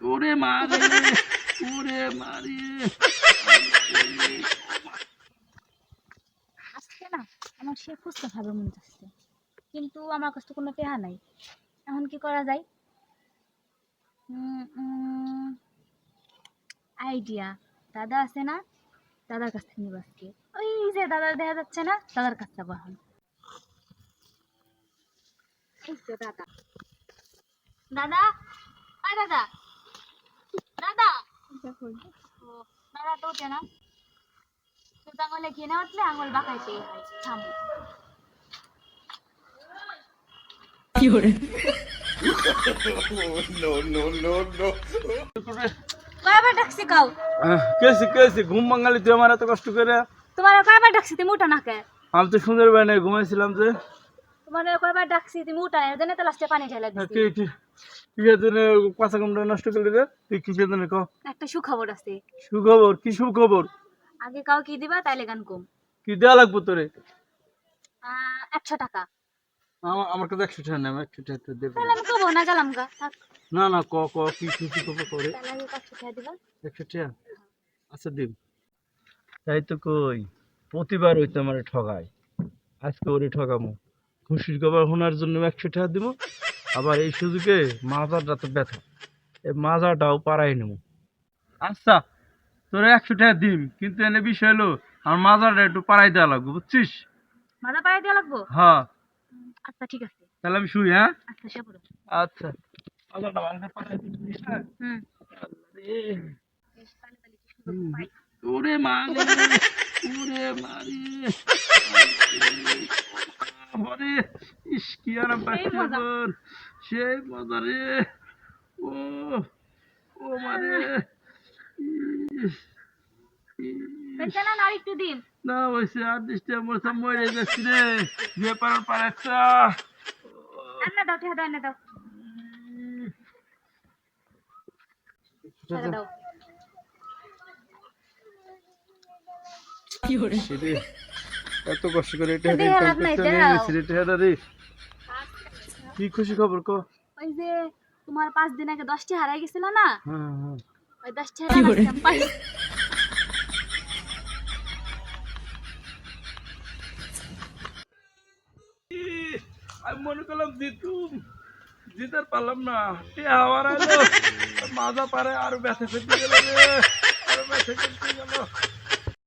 ওরে মারে ওরে মারে। আজকে না আমার সে ফুচকা খাবে মনে যাচ্ছে কিন্তু আমার কাছে কোনো টেহা নাই। এখন কি করা যায়? আইডিয়া দাদা আছে না? দাদার কাছ থেকে নিব আজকে। ওই যে দাদা দেখা যাচ্ছে না? দাদার কাছ থেকে এখন। দাদা। দাদা দাদা। দাদা। দাদা তো ওঠে না। তো আঙুলে ঘেনে উঠলে আঙুল বাঁকাইতে হয় থামো কয়বার ডাকছি কাউ কেসি কেসি ঘুম বাঙালি তুই আমার এত কষ্ট করে? তোমার কয়বার ডাকছি তুমি উঠা না কে? আমি তো সুন্দর বাই ঘুমাইছিলাম যে। তোমার কয়বার ডাকছি তুমি উঠা এর জন্য তো লাস্টে পানি ঢেলে হ্যাঁ, দিছি। কি জন্য কাঁচা নষ্ট তুই কিসের জন্য কও একটা সুখবর আছে। সুখবর? কি সুখবর? আগে কি দিবা তাইলে গান কম। কি লাগবো তোরে? একশো টাকা। আমার কাছে একশো টাকা নেই একশো টাকা তো দেবো তাহলে আমি কবো না গেলাম গা না না ক ক কি করে একশো টাকা? দিবা আচ্ছা তাই তো কই প্রতিবার ওই ঠগায়। আজকে ওরে ঠগামো। খুশির খবর শোনার জন্য একশো টাকা দিব। আবার এই সুযোগে মাজারটা তো ব্যথা। এই মাজারটাও পারাই নেব। আচ্ছা তোরা একশো টাকা দিম কিন্তু এনে বিষয় হলো আমার মাজারটা একটু পারাই দেওয়া লাগবে বুঝছিস? পাড়াই দেওয়া লাগবো? হ্যাঁ। আচ্ছা ঠিক আছে। তাহলে আমি শুই হ্যাঁ? আচ্ছা আচ্ছা। মাজারটা দিস হুম। ওরে মারে ওরে মারে ওরে ইস কি আর সেই মজা। সেই মজা রে। ও ও ইস। না হয়েছে আর দৃষ্টি মরছে মরে যাচ্ছি রে। যে পারার পারাচ্ছা এনে দাও ঠেহা দাও। এনে দাও। দাও সেরে এত কষ্ট করে এটা এটা ইনকাম লাভ নাই, করতে নিয়ে দাও। গেছি রে টেহাটা রে কি খুশি খবর কো? ওই যে তোমার পাঁচ দিন আগে দশটি হারাই গেছিল না? হ্যাঁ হ্যাঁ। ওই দশটি হারাই পাই। ইস, আমি মনে করলাম জিতুম জিতার পারলাম না। কে আবার আলো মাজা পারে আরও ব্যথা ফেলতে গেল রে। আরও ব্যথা ফেলতে গেল।